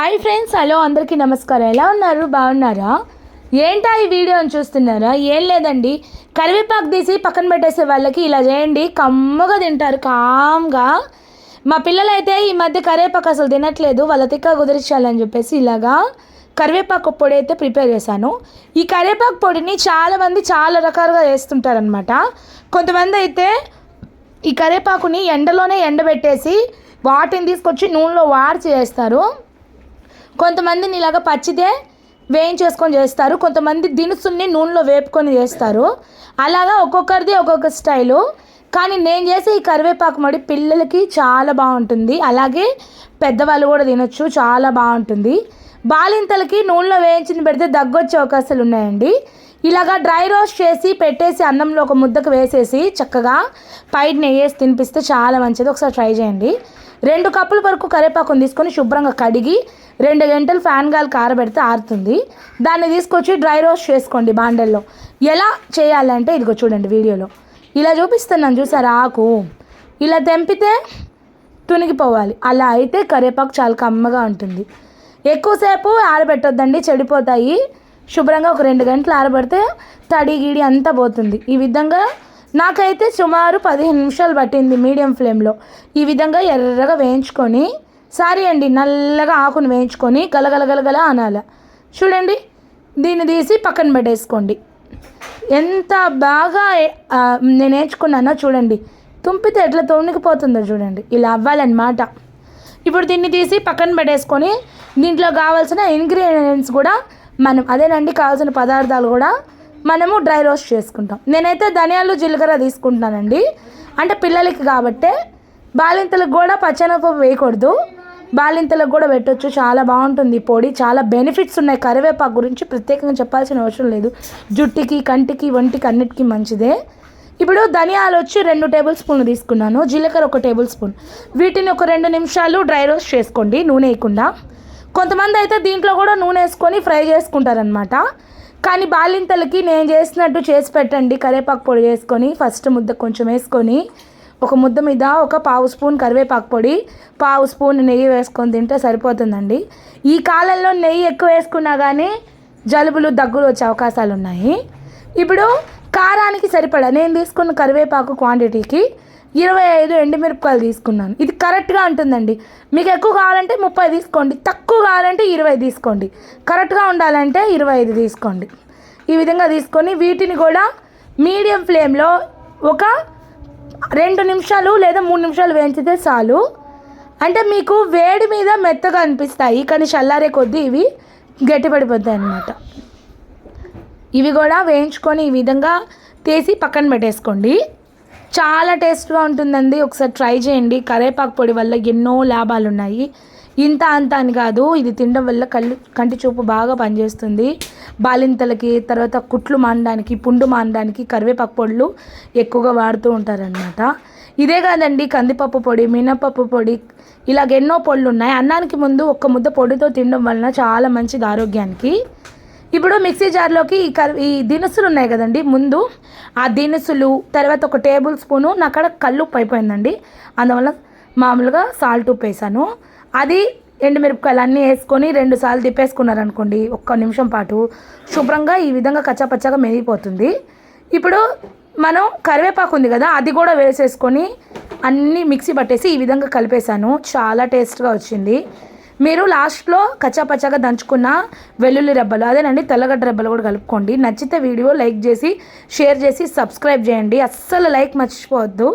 Hi friends hello అందరికీ నమస్కారం. ఎలా ఉన్నారు? బాగున్నారా? ఏంటా ఈ వీడియోని చూస్తున్నారా? ఏం లేదండి. కరివేపాకు తీసి పక్కన పెట్టేసే వాళ్ళకి ఇలా చేయండి. కమ్మగా తింటారు కామ్గా. మా పిల్లలైతే ఈ మధ్య కరివేపాకు అసలు తినట్లేదు. వాళ్ళ తిక్క కుదిరించాలని చెప్పేసి ఇలాగా కరివేపాకు పొడి అయితే ప్రిపేర్ చేశాను. ఈ కరివేపాకు పొడిని చాలామంది చాలా రకాలుగా చేస్తుంటారనమాట కొంతమంది అయితే ఈ కరివేపాకుని ఎండలోనే ఎండబెట్టేసి వాటిని తీసుకొచ్చి నూనెలో వాడి చేస్తారు. కొంతమందిని ఇలాగ పచ్చిదే వేయించేసుకొని చేస్తారు. కొంతమంది దినుసుల్ని నూనెలో వేపుకొని చేస్తారు. అలాగా ఒక్కొక్కరిది ఒక్కొక్క స్టైలు. కానీ నేను చేసే ఈ కరివేపాకు మడి పిల్లలకి చాలా బాగుంటుంది. అలాగే పెద్దవాళ్ళు కూడా తినొచ్చు చాలా బాగుంటుంది. బాలింతలకి నూనెలో వేయించింది పెడితే దగ్గొచ్చే అవకాశాలు ఉన్నాయండి. ఇలాగా డ్రై రోస్ట్ చేసి పెట్టేసి అన్నంలో ఒక ముద్దకు వేసేసి చక్కగా పైన నెయ్యేసి తినిపిస్తే చాలా మంచిది. ఒకసారి ట్రై చేయండి. రెండు కప్పుల వరకు కరివేపాకుని తీసుకొని శుభ్రంగా కడిగి రెండు గంటలు ఫ్యాన్ గాలి కారబెడితే ఆరుతుంది. దాన్ని తీసుకొచ్చి డ్రై రోస్ట్ చేసుకోండి బాండల్లో. ఎలా చేయాలంటే ఇదిగో చూడండి వీడియోలో. ఇలా చూపిస్తున్నాను చూసారా ఆకు. ఇలా తెంపితే తునిగిపోవాలి. అలా అయితే కరివేపాకు చాలా కమ్మగా ఉంటుంది. ఎక్కువసేపు ఆరబెట్టొద్దండి చెడిపోతాయి. శుభ్రంగా ఒక రెండు గంటలు ఆరబెడితే తడి గిడి అంతా పోతుంది. ఈ విధంగా నాకైతే సుమారు పదిహేను నిమిషాలు పట్టింది మీడియం ఫ్లేమ్లో. ఈ విధంగా ఎర్రగా వేయించుకొని సారీ అండి నల్లగా ఆకును వేయించుకొని గలగలగలగల అనాల. చూడండి దీన్ని తీసి పక్కన పెట్టేసుకోండి. ఎంత బాగా నేను నేర్చుకున్నానో చూడండి. తుంపితే ఎట్లా తొణికిపోతుందో చూడండి. ఇలా అవ్వాలన్నమాట. ఇప్పుడు దీన్ని తీసి పక్కన పెట్టేసుకొని దీంట్లో కావాల్సిన ఇంగ్రీడియంట్స్ కూడా మనం అదేనండి కావాల్సిన పదార్థాలు కూడా మనము డ్రై రోస్ట్ చేసుకుంటాం. నేనైతే ధనియాలు జీలకర్ర తీసుకుంటున్నానండి. అంటే పిల్లలకి కాబట్టే బాలింతలకు కూడా పచ్చనపప్పు వేయకూడదు. బాలింతలకు కూడా పెట్టొచ్చు. చాలా బాగుంటుంది ఈ పొడి. చాలా బెనిఫిట్స్ ఉన్నాయి. కరివేపాకు గురించి ప్రత్యేకంగా చెప్పాల్సిన అవసరం లేదు. జుట్టుకి కంటికి ఒంటికి అన్నిటికీ మంచిదే. ఇప్పుడు ధనియాలు వచ్చి రెండు టేబుల్ స్పూన్లు తీసుకున్నాను. జీలకర్ర ఒక టేబుల్ స్పూన్. వీటిని ఒక రెండు నిమిషాలు డ్రై రోస్ట్ చేసుకోండి. నూనె వేయకుండా. కొంతమంది అయితే దీంట్లో కూడా నూనె వేసుకొని ఫ్రై చేసుకుంటారనమాట కానీ బాలింతలకి నేను చేసినట్టు చేసి పెట్టండి. కరివేపాకు పొడి వేసుకొని ఫస్ట్ ముద్ద కొంచెం వేసుకొని. ఒక ముద్ద మీద ఒక పావు స్పూన్ కరివేపాకు పొడి పావు స్పూన్ నెయ్యి వేసుకొని తింటే సరిపోతుందండి. ఈ కాలంలో నెయ్యి ఎక్కువ వేసుకున్నా కానీ జలుబులు దగ్గులు వచ్చే అవకాశాలు ఉన్నాయి. ఇప్పుడు కారానికి సరిపడా నేను తీసుకున్న కరివేపాకు క్వాంటిటీకి ఇరవై ఐదు ఎండుమిరపకాయలు తీసుకున్నాను. ఇది కరెక్ట్గా ఉంటుందండి. మీకు ఎక్కువ కావాలంటే ముప్పై తీసుకోండి. తక్కువ కావాలంటే ఇరవై తీసుకోండి. కరెక్ట్గా ఉండాలంటే ఇరవై ఐదు తీసుకోండి. ఈ విధంగా తీసుకొని వీటిని కూడా మీడియం ఫ్లేమ్లో ఒక రెండు నిమిషాలు లేదా మూడు నిమిషాలు వేయించితే చాలు. అంటే మీకు వేడి మీద మెత్తగా అనిపిస్తాయి కానీ చల్లారే కొద్దీ ఇవి గట్టిపడిపోతాయి అన్నమాట. ఇవి కూడా వేయించుకొని ఈ విధంగా తీసి పక్కన పెట్టేసుకోండి. చాలా టేస్ట్గా ఉంటుందండి. ఒకసారి ట్రై చేయండి. కరేపాకు పొడి వల్ల ఎన్నో లాభాలు ఉన్నాయి ఇంత అంత అని కాదు. ఇది తినడం వల్ల కళ్ళు కంటి చూపు బాగా పనిచేస్తుంది. బాలింతలకి తర్వాత కుట్లు మానడానికి పుండు మానడానికి కరివేపాకు పొడులు ఎక్కువగా వాడుతూ ఉంటారనమాట ఇదే కాదండి కందిపప్పు పొడి మినపప్పు పొడి ఇలాగ ఎన్నో పొడులు ఉన్నాయి. అన్నానికి ముందు ఒక్క ముద్ద పొడితో తినడం వలన చాలా మంచిది ఆరోగ్యానికి. ఇప్పుడు మిక్సీ జార్లోకి ఈ కర్ ఈ దినుసులు ఉన్నాయి కదండి. ముందు ఆ దినుసులు తర్వాత ఒక టేబుల్ స్పూను నాకాడ కళ్ళు ఉప్పు అయిపోయిందండి. అందువల్ల మామూలుగా సాల్ట్ ఉప్పు వేసాను. అది ఎండుమిరపకాయలు అన్నీ వేసుకొని రెండు సార్లు తిప్పేసుకున్నారనుకోండి ఒక్క నిమిషం పాటు శుభ్రంగా ఈ విధంగా కచ్చాపచ్చాగా మెదిగిపోతుంది. ఇప్పుడు మనం కరివేపాకు ఉంది కదా అది కూడా వేసేసుకొని అన్నీ మిక్సీ పట్టేసి ఈ విధంగా కలిపేశాను. చాలా టేస్ట్గా వచ్చింది. మీరు లాస్ట్లో కచ్చాపచ్చాగా దంచుకున్న వెల్లుల్లి రెబ్బలు అదేనండి తెల్లగడ్డ రెబ్బలు కూడా కలుపుకోండి. నచ్చితే వీడియో లైక్ చేసి షేర్ చేసి సబ్స్క్రైబ్ చేయండి. అస్సలు లైక్ మర్చిపోవద్దు.